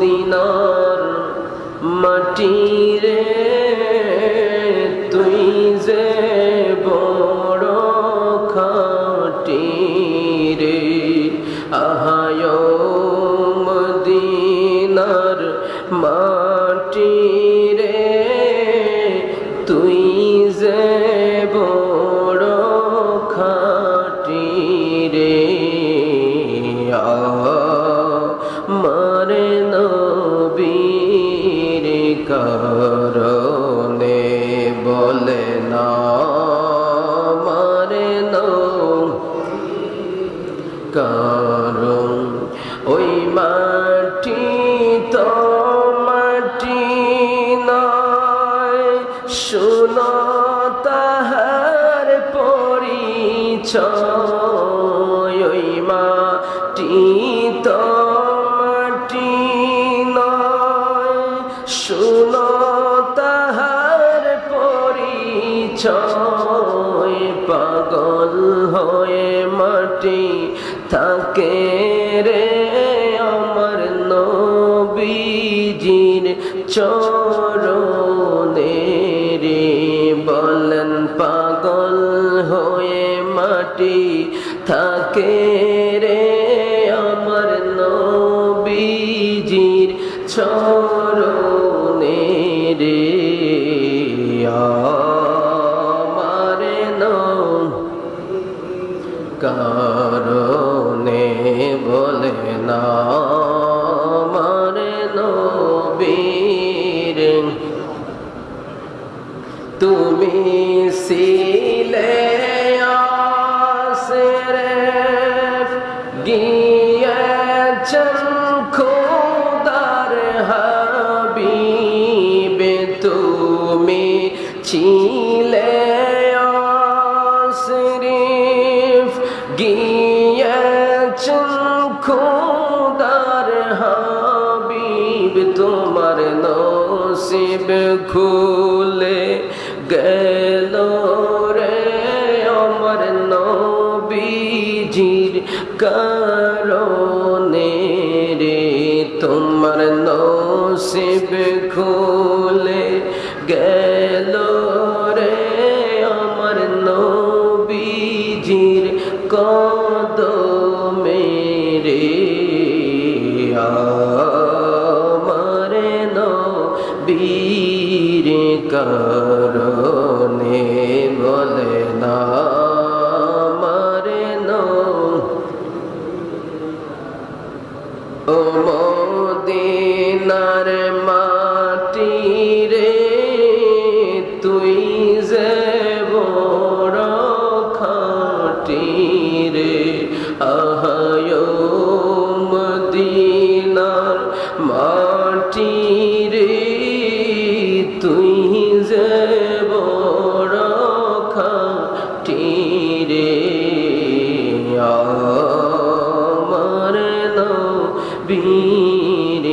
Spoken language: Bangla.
দিনার মাটি রে তুই যে বড় খাটি রে আহায় মদিনার মাটি রে তুই যে বড় করনে বলে না মারে কারণ ওই মাটি তো মাটি নয়। শুনো তাহার পরিচয়, ওই মাটি তো মাটি নয়। শুনো পরিচয় পাগল হয়ে মাটি থাকে রে আমার নবীজির চরণে রে। বলেন, পাগল হয়ে মাটি থাকে রে আমার নবীজির চরণে। কারণে বলে না মারে নবীর। তুমি সিলে গিয়েছেন খোদার হাবিবে। তুমি ছিলে গিয়েছেন খোদার হাবিব, তোমার নসিব খুলে গেল রে আমার নবীজির কারণে রে, তোমার নসিব খুলে গেল রে আমার নবীজির কদমে নবীর কারণে বীর